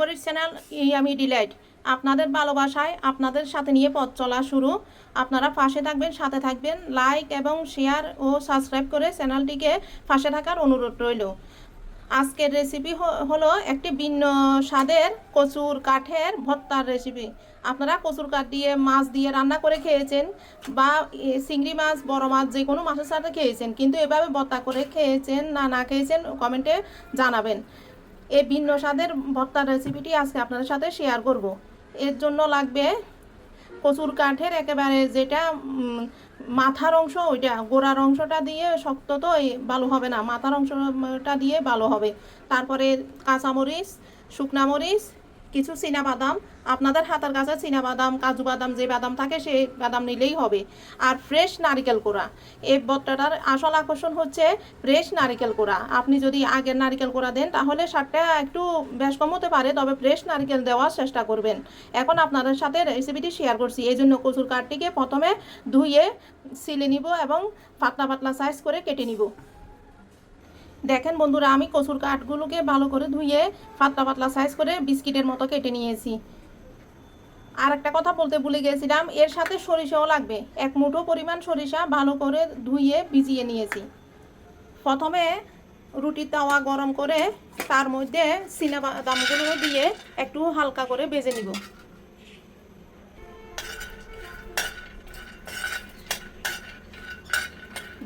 Favourite channel yummy Deloitte. আপনাদের ভালোবাসায় আপনাদের সাথে নিয়ে পথ চলা শুরু। আপনারা পাশে থাকবেন, সাথে থাকবেন। লাইক এবং শেয়ার ও সাবস্ক্রাইব করে চ্যানেলটিকে পাশে থাকার অনুরোধ রইল। আজকের রেসিপি হলো একটি ভিন্ন স্বাদের কচুর কাঠের ভর্তার রেসিপি আপনারা কচুর কাঠ দিয়ে, মাছ দিয়ে রান্না করে খেয়েছেন বা চিংড়ি মাছ, বড় মাছ, যে কোনো মাছের সাথে খেয়েছেন। কিন্তু এভাবে ভর্তা করে খেয়েছেন না না খেয়েছেন, কমেন্টে জানাবেন। এই ভিন্ন স্বাদের ভর্তার রেসিপিটি আজকে আপনাদের সাথে শেয়ার করব। এর জন্য লাগবে কচুর কাঠের একেবারে যেটা মাথার অংশ, ওইটা গোড়ার অংশটা দিয়ে শক্ত তো ভালো হবে না, মাথার অংশটা দিয়ে ভালো হবে। তারপরে কাঁচামরিচ, শুকনা মরিচ কিছু বাদাম আপনাদের হাতের কাছে বাদাম কাজু বাদাম যে বাদাম থাকে সেই বাদাম নিলেই হবে। আর ফ্রেশ নারিকেল কোড়া। এই বট্টাটার আসল আকর্ষণ হচ্ছে ফ্রেশ নারিকেল কোড়া। আপনি যদি আগের নারিকেল কোড়া দেন, তাহলে স্বাদটা একটু বেশ কম হতে পারে, তবে ফ্রেশ নারিকেল দেওয়ার চেষ্টা করবেন। এখন আপনাদের সাথে রেসিপিটি শেয়ার করছি। এই জন্য কচুর কাঠটিকে প্রথমে ধুয়ে, সিলে নিব এবং পাতলা পাতলা সাইজ করে কেটে নিব। দেখেন বন্ধুরা, আমি কচুর কাঠগুলোকে ভালো করে ধুয়ে পাতলা পাতলা সাইজ করে বিস্কিটের মতো কেটে নিয়েছি। আর একটা কথা বলতে ভুলে গেছিলাম, এর সাথে সরিষাও লাগবে। এক মুঠো পরিমাণ সরিষা ভালো করে ধুয়ে ভিজিয়ে নিয়েছি। প্রথমে রুটির তাওয়া গরম করে তার মধ্যে দামগুলো দিয়ে একটু হালকা করে ভেজে নিব।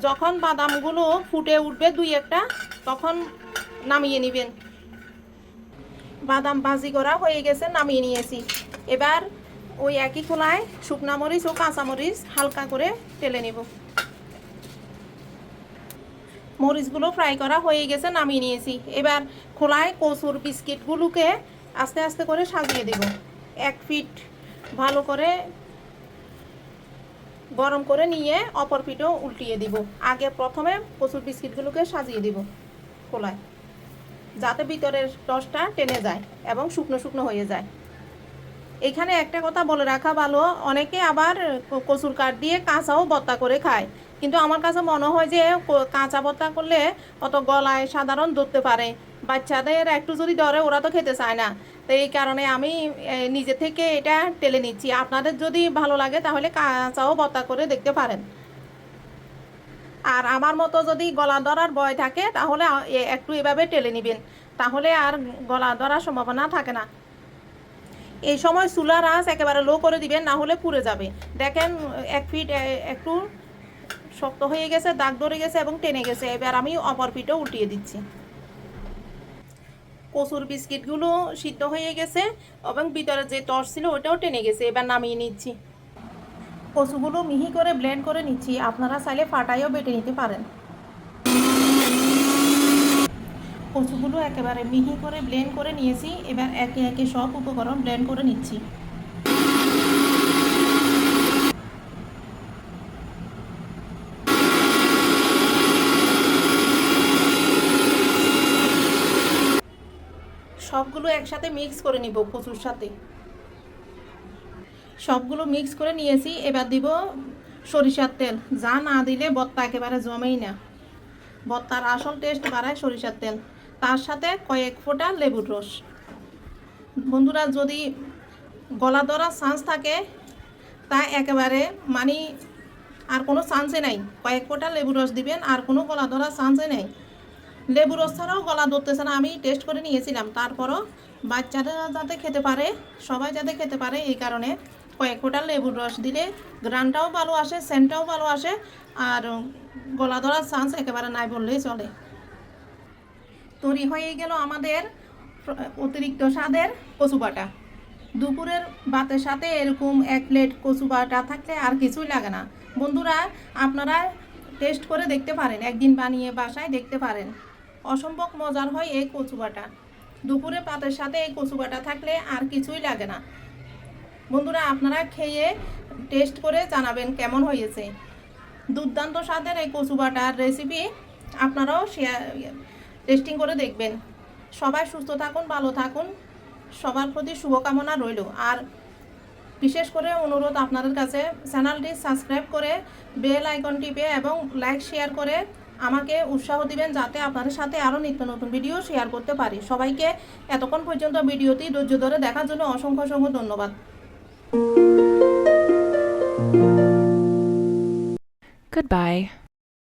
যখন বাদামগুলো ফুটে উঠবে দুই একটা, তখন নামিয়ে নেবেন। বাদাম ভাজি করা হয়ে গেছে, নামিয়ে নিয়েছি। এবার ওই একই খোলায় শুকনা মরিচ ও কাঁচামরিচ হালকা করে টেলে নেব। মরিচগুলো ফ্রাই করা হয়ে গেছে, নামিয়ে নিয়েছি। এবার খোলায় কচুর বিস্কিটগুলোকে আস্তে আস্তে করে সাজিয়ে দেব। এক ফিট ভালো করে গরম করে নিয়ে অপর পিঠও উল্টিয়ে দিব। আগে প্রথমে কচুর বিস্কিটগুলোকে সাজিয়ে দিব খোলায়, যাতে ভিতরের রসটা টেনে যায় এবং শুকনো শুকনো হয়ে যায়। এখানে একটা কথা বলে রাখা ভালো, অনেকে আবার কচুর কাঠ দিয়ে কাঁচাও বত্তা করে খায়। কিন্তু আমার কাছে মনে হয় যে কাঁচা বত্তা করলে অত গলায় সাধারণ ধরতে পারে। বাচ্চাদের একটু যদি ধরে, ওরা তো খেতে চায় না। তো এই কারণে আমি নিজে থেকে এটা টেলে নিচ্ছি। আপনাদের যদি ভালো লাগে তাহলে কাঁচাও বত্তা করে দেখতে পারেন। আর আমার মতো যদি গলা ধরার ভয় থাকে তাহলে একটু এভাবে টেলে নেবেন। তাহলে আর গলা ধরার সম্ভাবনা থাকে না। এই সময় চুলার আঁচ একেবারে লো করে দিবেন, না হলে পুড়ে যাবে। দেখেন, এক ফিট একটু শক্ত হয়ে গেছে, দাগ ধরে গেছে এবং টেনে গেছে। এবার আমি অপর ফিটও উল্টিয়ে দিচ্ছি। কচুর বিস্কিটগুলো সিদ্ধ হয়ে গেছে এবং ভিতরে যে টর্চ ছিল ওটাও টেনে গেছে, এবার নামিয়ে নিচ্ছি। কচুগুলো মিহি করে ব্লেন্ড করে নিচ্ছি, আপনারা চাইলে ফাটাইও বেটে নিতে পারেন। কচুগুলো একেবারে মিহি করে ব্লেন্ড করে নিয়েছি, এবার একে একে সব উপকরণ ব্লেন্ড করে নিচ্ছি। সবগুলো একসাথে মিক্স করে নিব কচুর সাথে। সবগুলো মিক্স করে নিয়েছি, এবার দিব সরিষার তেল। যা না দিলে বত্তা একেবারে জমেই না। বত্তার আসল টেস্ট বাড়ায় সরিষার তেল। তার সাথে কয়েক ফোঁটা লেবুর রস। বন্ধুরা, যদি গলা ধরার চান্স থাকে, তা একেবারে মানে আর কোনো চান্সে নাই। কয়েক ফোঁটা লেবুর রস দিবেন, আর কোনো গলা ধরার চান্সে নেই। লেবু রস ছাড়াও গলা ধরতেছে না। আমি টেস্ট করে নিয়েছিলাম। তারপরও বাচ্চারা যাতে খেতে পারে, সবাই যাতে খেতে পারে, এই কারণে কয়েক ফোঁটা লেবুর রস দিলে গ্রানটাও ভালো আসে সেন্টটাও ভালো আসে, আর গলা ধরার চান্স একেবারে নাই বললেই চলে। তৈরি হয়ে গেল আমাদের অতিরিক্ত স্বাদের কচু বাটা। দুপুরের ভাতের সাথে এরকম এক প্লেট কচু বাটা থাকলে আর কিছুই লাগে না। বন্ধুরা, আপনারা টেস্ট করে দেখতে পারেন, একদিন বানিয়ে বাসায় দেখতে পারেন। অসম্ভব মজার হয় এই কচুবাটা। দুপুরে পাতের সাথে এই কচুবাটা থাকলে আর কিছুই লাগে না। বন্ধুরা, আপনারা খেয়ে টেস্ট করে জানাবেন কেমন হয়েছে। দুর্দান্ত স্বাদের এই কচুবাটার রেসিপি আপনারাও শেয়ার টেস্টিং করে দেখবেন। সবাই সুস্থ থাকুন, ভালো থাকুন। সবার প্রতি শুভকামনা রইল। আর বিশেষ করে অনুরোধ আপনাদের কাছে চ্যানেলটি সাবস্ক্রাইব করে বেল আইকন টিপে এবং লাইক শেয়ার করে আমাকে উৎসাহ দিবেন যাতে আপনাদের সাথে আরও নিত্য নতুন ভিডিও শেয়ার করতে পারি সবাইকে এতক্ষণ পর্যন্ত ভিডিওটি ধৈর্য ধরে দেখার জন্য অসংখ্য অসংখ্য ধন্যবাদ Goodbye.